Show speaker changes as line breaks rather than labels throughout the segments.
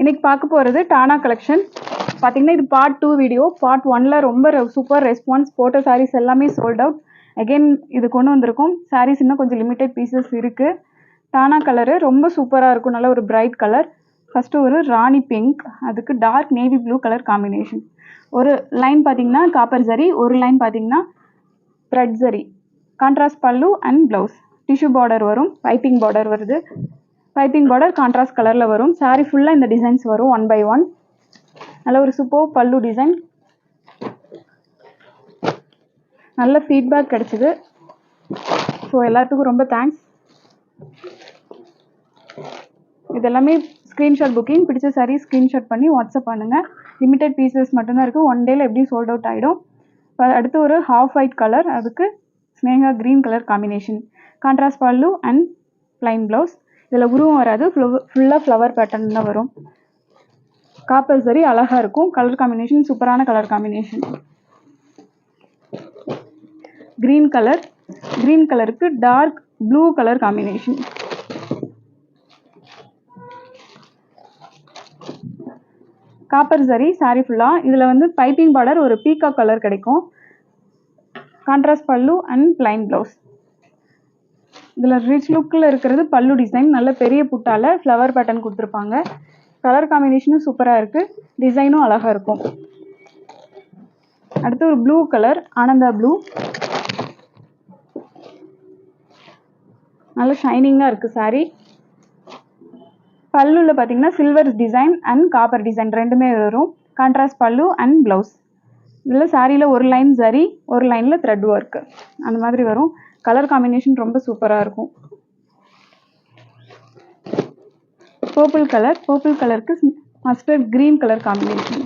இன்னைக்கு பார்க்க போகிறது டானா கலெக்ஷன் பார்த்தீங்கன்னா இது பார்ட் டூ வீடியோ பார்ட் ஒன்ல ரொம்ப சூப்பர் ரெஸ்பான்ஸ் போட்ட சாரீஸ் எல்லாமே சோல்ட் அவுட் அகைன் இது கொண்டு வந்திருக்கும். சாரீஸ் இன்னும் கொஞ்சம் லிமிட்டட் பீசஸ் இருக்குது டானா கலரு ரொம்ப சூப்பராக இருக்கும். நல்ல ஒரு பிரைட் கலர் ஃபஸ்ட்டு ஒரு ராணி பிங்க் அதுக்கு dark navy blue colour combination ஒரு லைன் பார்த்தீங்கன்னா காப்பர் ஜரி ஒரு லைன் பார்த்தீங்கன்னா thread zari contrast pallu and blouse tissue border வரும். பைப்பிங் பார்டர் வருது. பைப்பிங் பார்டர் கான்ட்ராஸ்ட் கலரில் வரும். Saree ஃபுல்லாக இந்த டிசைன்ஸ் வரும் ஒன் பை ஒன் நல்ல ஒரு சூப்பர் பல்லு டிசைன் நல்ல ஃபீட்பேக் கிடச்சிது. ஸோ எல்லாத்துக்கும் ரொம்ப தேங்க்ஸ் இது எல்லாமே ஸ்க்ரீன்ஷாட் புக்கிங் பிடிச்ச saree ஸ்க்ரீன்ஷாட் பண்ணி வாட்ஸ்அப் பண்ணுங்கள் லிமிடெட் பீசஸ் மட்டும்தான் இருக்குது ஒன் டேயில் எப்படியும் சோல்ட் அவுட் ஆகிடும் அடுத்து ஒரு ஹாஃப் ஒயிட் கலர் அதுக்கு Sneha green colour combination contrast pallu and plain blouse இதில் உருவம் வராது. ஃபுல்லாக ஃப்ளவர் பேட்டர்ன் தான் வரும். காப்பர் சரி அழகாக இருக்கும். கலர் காம்பினேஷன் சூப்பரான colour combination green colour green கலருக்கு dark blue colour combination copper சரி சாரி ஃபுல்லாக இதில் வந்து பைப்பிங் பார்டர் ஒரு பீக்கா கலர் கிடைக்கும். Contrast pallu and plain blouse இதில் ரிச் லுக்கில் இருக்கிறது பல்லு டிசைன் நல்ல பெரிய புட்டால ஃப்ளவர் பேட்டர்ன் கொடுத்துருப்பாங்க. கலர் காம்பினேஷனும் சூப்பராக இருக்குது டிசைனும் அழகாக இருக்கும். அடுத்து ஒரு ப்ளூ கலர் ஆனந்தா ப்ளூ நல்ல ஷைனிங்காக இருக்குது சாரீ பல்லுல பார்த்தீங்கன்னா silver design and copper design ரெண்டுமே வரும். கான்ட்ராஸ்ட் பல்லு அண்ட் ப்ளவுஸ் இதில் சாரியில் ஒரு லைன் சரி ஒரு லைனில் த்ரெட் ஒர்க்கு அந்த மாதிரி வரும். கலர் காம்பினேஷன் ரொம்ப சூப்பராக இருக்கும். பர்பிள் கலர் பர்பிள் கலருக்கு மஸ்டர்ட் க்ரீன் கலர் காம்பினேஷன்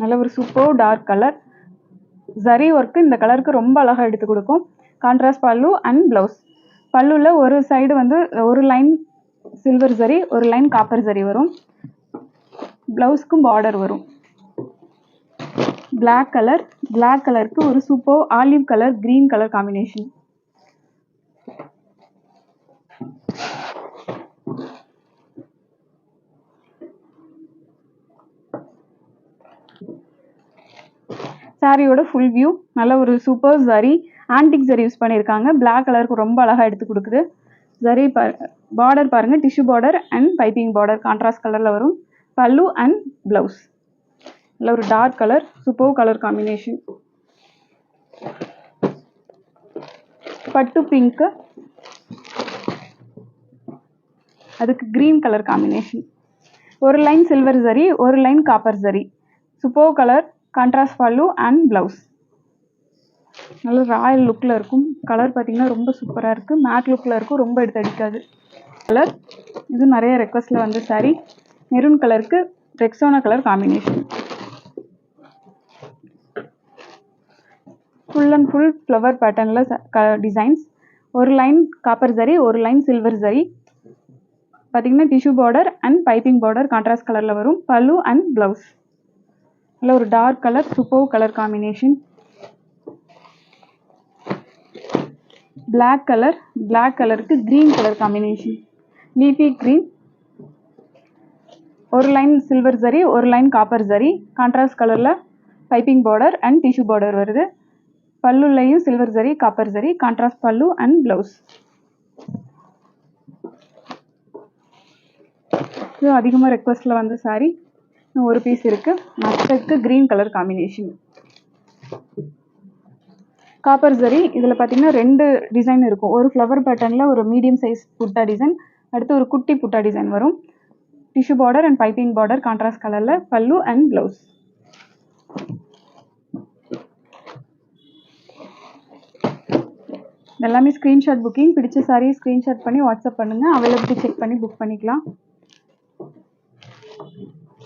நல்ல ஒரு super dark colour zari work இந்த கலருக்கு ரொம்ப அழகாக எடுத்து கொடுக்கும். கான்ட்ராஸ்ட் பல்லு அண்ட் ப்ளவுஸ் பல்லுல ஒரு சைடு வந்து ஒரு லைன் சில்வர் ஜரி ஒரு லைன் காப்பர் ஜரி வரும். ப்ளவுஸ்க்கும் பார்டர் வரும். பிளாக் கலர் பிளாக் கலருக்கு ஒரு super olive colour green colour combination சாரியோட ஃபுல் வியூ நல்ல ஒரு சூப்பர் சரி ஆன்டிக் சரி யூஸ் பண்ணியிருக்காங்க பிளாக் கலருக்கு ரொம்ப அழகாக எடுத்து கொடுக்குது. சரி பா பார்டர் பாருங்கள் tissue border and piping border contrast கலரில் வரும். பல்லு அண்ட் ப்ளவுஸ் நல்ல ஒரு dark colour super colour combination பட்டு பிங்க்கு அதுக்கு க்ரீன் கலர் காம்பினேஷன் ஒரு லைன் சில்வர் ஜரி ஒரு line copper zari super colour contrast pallu and blouse நல்ல ராயல் லுக்கில் இருக்கும். கலர் பார்த்தீங்கன்னா ரொம்ப சூப்பராக இருக்குது மேட் லுக்கில் இருக்கும். ரொம்ப எடுத்து அடிக்காது. கலர் இது நிறைய ரெக்வஸ்ட்டில் வந்து சாரி மெரூன் கலருக்கு Rexona colour combination full and full flower பேட்டர்னில் டிசைன்ஸ் ஒரு லைன் காப்பர் சரி ஒரு லைன் சில்வர் ஜரி பார்த்திங்கன்னா tissue border and piping border contrast கலரில் வரும். பல்லு அண்ட் ப்ளவுஸ் நல்ல ஒரு dark colour super colour combination black colour black கலருக்கு green colour combination leafy green ஒரு லைன் சில்வர் ஜரி ஒரு லைன் காப்பர் சரி கான்ட்ராஸ்ட் கலரில் piping border and tissue border வருது. பல்லுலையும் silver zari copper zari contrast pallu and blouse இது அதிகமாக ரெக்வஸ்ட்டில் வந்த சாரி ஒரு பீஸ் இருக்குது மஸ்டர்க்கு green colour combination copper zari இதில் பார்த்தீங்கன்னா ரெண்டு டிசைன் இருக்கும். ஒரு ஃப்ளவர் பேட்டர்னில் ஒரு மீடியம் சைஸ் புட்டா டிசைன் அடுத்து ஒரு குட்டி புட்டா டிசைன் வரும். Tissue border and piping border contrast கலரில் பல்லு அண்ட் ப்ளவுஸ் எல்லாமே ஸ்க்ரீன்ஷாட் புக்கிங் பிடிச்ச சாரி ஸ்க்ரீன்ஷாட் பண்ணி வாட்ஸ்அப் பண்ணுங்கள் அவைலபிலிட்டி செக் பண்ணி புக் பண்ணிக்கலாம்.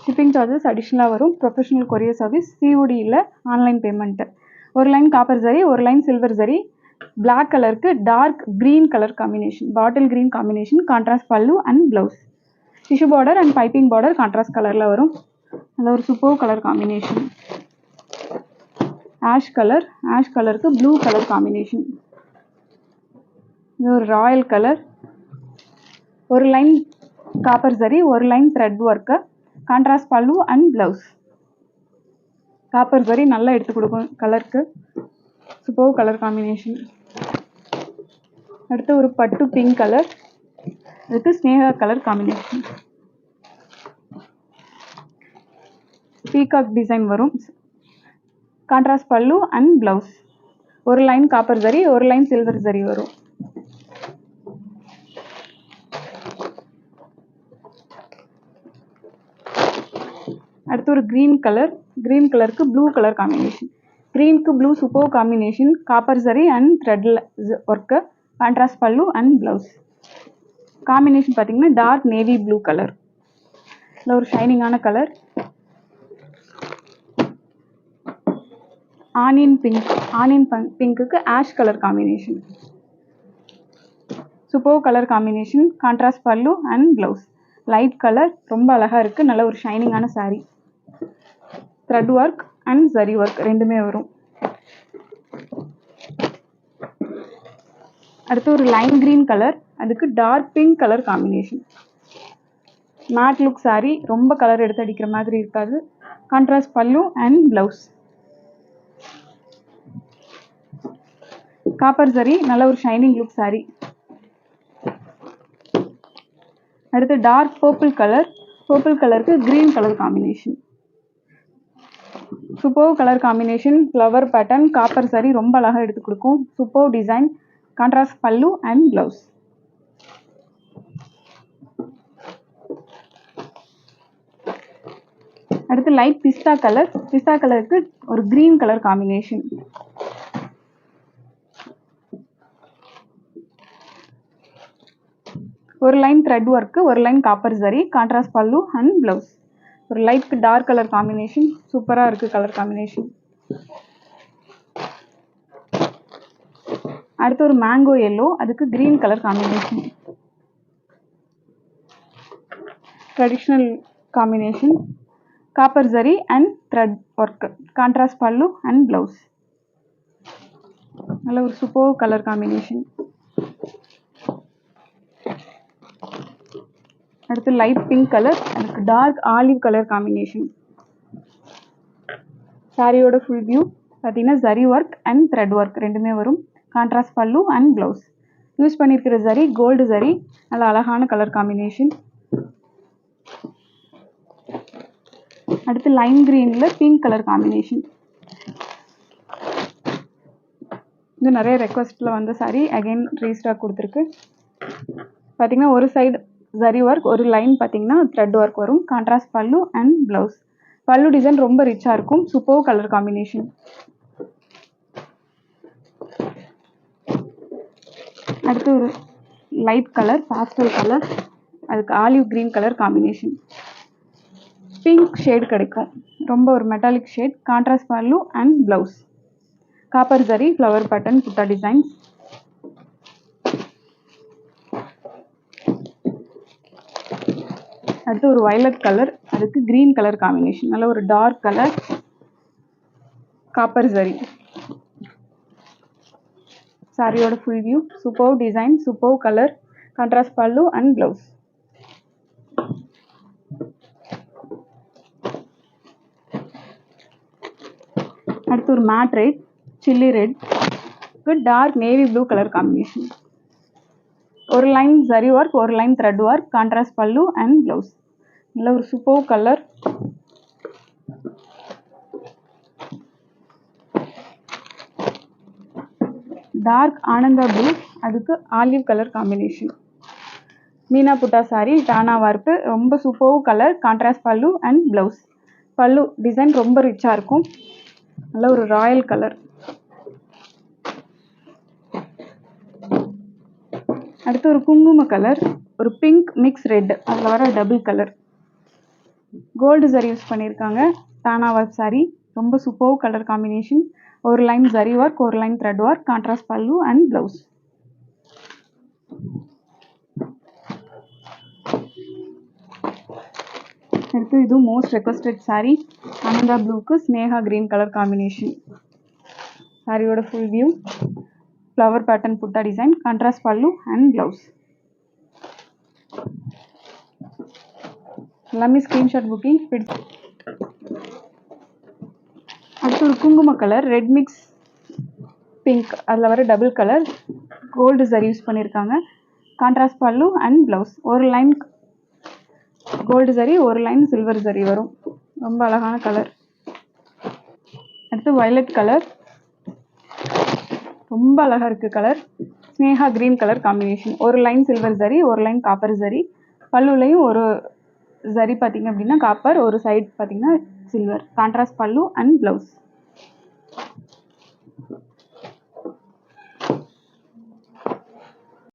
ஷிப்பிங் சார்ஜஸ் அடிஷ்னலாக வரும். ப்ரொஃபஷனல் கொரியர் சர்வீஸ் சிஓடி இல்லை ஆன்லைன் பேமெண்ட்டு ஒரு லைன் காப்பர் சரி ஒரு லைன் சில்வர் சரி பிளாக் கலருக்கு dark green colour combination bottle green combination contrast pallu and blouse tissue border and piping border contrast கலரில் வரும். அது ஒரு super colour combination ash colour ash கலருக்கு blue colour combination இது ஒரு royal colour ஒரு line copper zari ஒரு line thread work contrast pallu and blouse copper zari நல்லா எடுத்து கொடுக்கும் கலருக்கு சூப்பர் கலர் காம்பினேஷன் அடுத்து ஒரு பட்டு பிங்க் கலர் அடுத்து ஸ்னேகா கலர் காம்பினேஷன் பீகாக் டிசைன் வரும். கான்ட்ராஸ்ட் பல்லு அண்ட் ப்ளவுஸ் ஒரு லைன் காப்பர் சரி ஒரு லைன் சில்வர் சரி வரும். அடுத்து ஒரு க்ரீன் கலர் க்ரீன் கலருக்கு blue colour combination க்ரீனுக்கு blue super combination copper zari and த்ரெட்டில் work contrast pallu and blouse combination பார்த்தீங்கன்னா டார்க் நேவி ப்ளூ கலர் இல்லை ஒரு ஷைனிங்கான colour onion pink onion பிங்க்குக்கு ash colour combination super colour combination contrast pallu and blouse light colour ரொம்ப அழகாக இருக்குது நல்ல ஒரு ஷைனிங்கான sari thread work and zari work ரெண்டுமே வரும். அடுத்து ஒரு லைன் கிரீன் கலர் அதுக்கு dark pink colour combination matte look sari ரொம்ப கலர் எடுத்து அடிக்கிற மாதிரி இருக்காது. Contrast pallu and blouse copper zari நல்ல ஒரு ஷைனிங் லுக் சாரி அடுத்து டார்க் பர்பிள் கலர் பர்பிள் கலருக்கு green colour combination super colour combination flower pattern copper saree ரொம்ப அழகாக எடுத்து கொடுக்கும் super design contrast pallu and blouse அடுத்து லைட் பிஸ்தா கலர் பிஸ்தா கலருக்கு ஒரு கிரீன் கலர் காம்பினேஷன் ஒரு லைன் த்ரெட் ஒர்க்கு ஒரு line copper zari contrast pallu and blouse ஒரு லைட் டார்க் கலர் காம்பினேஷன் சூப்பராக இருக்குது கலர் காம்பினேஷன் அடுத்து ஒரு மேங்கோ எல்லோ அதுக்கு green colour combination traditional combination copper zari and thread work contrast pallu and blouse நல்ல ஒரு super colour combination அடுத்து light pink colour எனக்கு டார்க் ஆலிவ் கலர் காம்பினேஷன் சாரியோட ஃபுல் வியூ பார்த்தீங்கன்னா zari work and thread work ரெண்டுமே வரும். Contrast pallu and blouse use பண்ணியிருக்கிற zari gold zari நல்ல அழகான கலர் காம்பினேஷன் அடுத்து லைன் க்ரீனில் பிங்க் கலர் காம்பினேஷன் இது நிறைய ரெக்வஸ்ட்டில் வந்த சாரி அகைன் ரீஸ்டாக் கொடுத்துருக்கு. பார்த்தீங்கன்னா ஒரு சைடு ஜரி ஒர்க் ஒரு லைன் பார்த்தீங்கன்னா த்ரெட் ஒர்க் வரும். Contrast pallu and blouse pallu design ரொம்ப ரிச்சாக இருக்கும். சூப்பர் கலர் காம்பினேஷன் அடுத்து ஒரு லைட் கலர் பாஸ்டல் கலர் அதுக்கு olive green colour combination pink shade கிடைக்கும். ரொம்ப ஒரு metallic shade contrast pallu and blouse copper zari flower button butta designs அடுத்து ஒரு வயலட் கலர் அதுக்கு கிரீன் கலர் காம்பினேஷன் நல்ல ஒரு டார்க் கலர் காப்பர் சரி சாரியோட full view super design super colour contrast pallu and blouse அடுத்து ஒரு matte red chilli red dark navy blue colour combination ஒரு line zari work ஒரு line thread work contrast pallu and blouse நல்ல ஒரு super colour dark Ananda blue அதுக்கு olive colour combination meena butta sari டானா வார்ப்பு ரொம்ப super colour contrast pallu and blouse pallu design ரொம்ப ரிச்சாக இருக்கும். நல்ல ஒரு ராயல் கலர் அடுத்து ஒரு குங்கும கலர் ஒரு பிங்க் மிக்ஸ் ரெட் அதில் வர double colour gold zari use பண்ணியிருக்காங்க தானா ஒர்க் சாரி ரொம்ப சூப்பர் கலர் காம்பினேஷன் ஒரு லைன் ஜரி ஒர்க் ஒரு line thread work contrast pallu and blouse அடுத்து இது மோஸ்ட் ரெக்வஸ்டட் சாரி ஆனந்தா ப்ளூக்கு ஸ்னேகா கிரீன் கலர் காம்பினேஷன் சாரியோட full view flower pattern butta design contrast pallu and blouse எல்லாமே ஸ்க்ரீன்ஷாட் புக்கிங் பிடிச்சி அடுத்து ஒரு குங்கும கலர் ரெட் மிக்ஸ் பிங்க் அதில் வர double colour gold zari use பண்ணியிருக்காங்க கான்ட்ராஸ்ட் பல்லு அண்ட் ப்ளவுஸ் ஒரு லைன் கோல்டு சரி ஒரு லைன் சில்வர் சரி வரும். ரொம்ப அழகான கலர் அடுத்து வயலட் கலர் ரொம்ப அழகாக இருக்குது கலர் ஸ்னேகா கிரீன் கலர் காம்பினேஷன் ஒரு லைன் சில்வர் சரி ஒரு லைன் காப்பர் சரி. பல்லுலையும் ஒரு சரி பார்த்திங்க அப்படின்னா காப்பர் ஒரு சைட் பார்த்திங்கன்னா silver contrast pallu and blouse